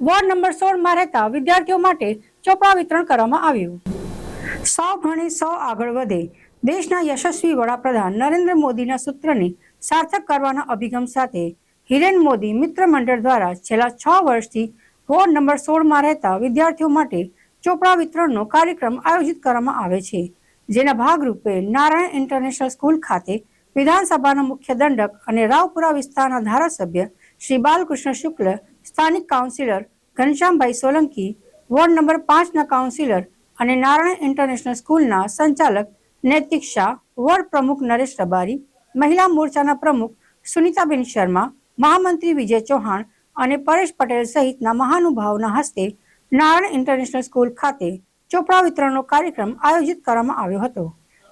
Ward number સોળમાં રહેતા વિદ્યાર્થીઓ માટે ચોપડા વિતરણ કરવામાં આવ્યું. સૌ ભણી સૌ આગળ વધે દેશના યશસ્વી વડાપ્રધાન નરેન્દ્ર મોદીના સૂત્રને સાર્થક કરવાના અભિગમ સાથે હિરેન મોદી મિત્ર મંડળ દ્વારા છેલ્લા છ વર્ષથી વોર્ડ નંબર સોળમાં રહેતા વિદ્યાર્થીઓ માટે ચોપડા વિતરણનો કાર્યક્રમ આયોજિત કરવામાં આવે છે, જેના ભાગરૂપે નારાયણ ઇન્ટરનેશનલ સ્કૂલ ખાતે વિધાનસભાના મુખ્ય દંડક અને રાવપુરા વિસ્તારના ધારાસભ્ય શ્રી બાલકૃષ્ણ શુક્લ સ્થાનિક councillor Ghanshyambhai Solanki, ward number પાંચના કાઉન્સિલર અને નારાયણ ઇન્ટરનેશનલ સ્કૂલના સંચાલક નૈતિક શાહ, વોર્ડ પ્રમુખ નરેશ રબારી, મહિલા મોરચાના પ્રમુખ સુનીતાબેન શર્મા, મહામંત્રી વિજય ચૌહાણ અને પરેશ પટેલ સહિતના મહાનુભાવના હસ્તે નારાયણ ઇન્ટરનેશનલ સ્કૂલ ખાતે ચોપડા વિતરણનો કાર્યક્રમ આયોજિત કરવામાં આવ્યો હતો,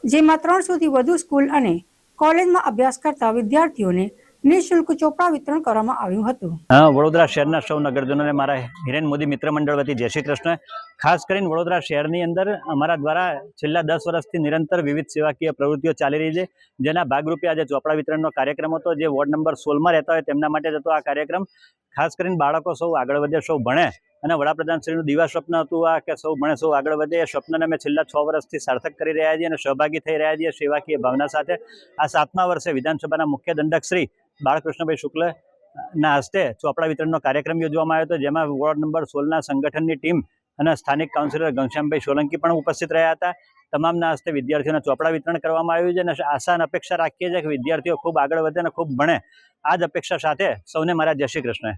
જેમાં ત્રણસોથી વધુ સ્કૂલ અને કોલેજમાં અભ્યાસ કરતા વિદ્યાર્થીઓને નિઃશુલ્ક ચોપડા વિતરણ કરવામાં આવ્યું હતું. વડોદરા શહેરના સૌ નગરજનોને મારા હિરેન મોદી મિત્ર મંડળ વતી જય શ્રી કૃષ્ણ. ખાસ કરીને વડોદરા શહેરની અંદર અમારા દ્વારા છેલ્લા દસ વર્ષથી નિરંતર વિવિધ સેવાકીય પ્રવૃત્તિઓ ચાલી રહી છે. જેના ભાગરૂપે આજે ચોપડા વિતરણનો કાર્યક્રમ હતો. જે વોર્ડ નંબર સોળમાં રહેતા હોય તેમના માટે જતો આ કાર્યક્રમ ખાસ કરીને બાળકો સૌ આગળ વધે, સૌ ભણે. અને વડાપ્રધાન શ્રીનું દિવા સ્વપ્ન હતું આ કે સૌ ભણે, સૌ આગળ વધે. એ સ્વપ્નને અમે છેલ્લા છ વર્ષથી સાર્થક કરી રહ્યા છીએ અને સહભાગી થઈ રહ્યા છીએ સેવાકીય ભાવના સાથે. આ સાતમા વર્ષે વિધાનસભાના મુખ્ય દંડકશ્રી બાળકૃષ્ણભાઈ શુક્લ ના હસ્તે ચોપડા વિતરણનો કાર્યક્રમ યોજવામાં આવ્યો હતો, જેમાં વોર્ડ નંબર સોળના સંગઠનની ટીમ અને સ્થાનિક કાઉન્સિલર ઘનશ્યામભાઈ સોલંકી પણ ઉપસ્થિત રહ્યા હતા. તમામના હસ્તે વિદ્યાર્થીઓને ચોપડા વિતરણ કરવામાં આવ્યું છે અને આશા અને અપેક્ષા રાખીએ છીએ કે વિદ્યાર્થીઓ ખૂબ આગળ વધે અને ખૂબ ભણે. આ જ અપેક્ષા સાથે સૌને મારા જય શ્રી કૃષ્ણ.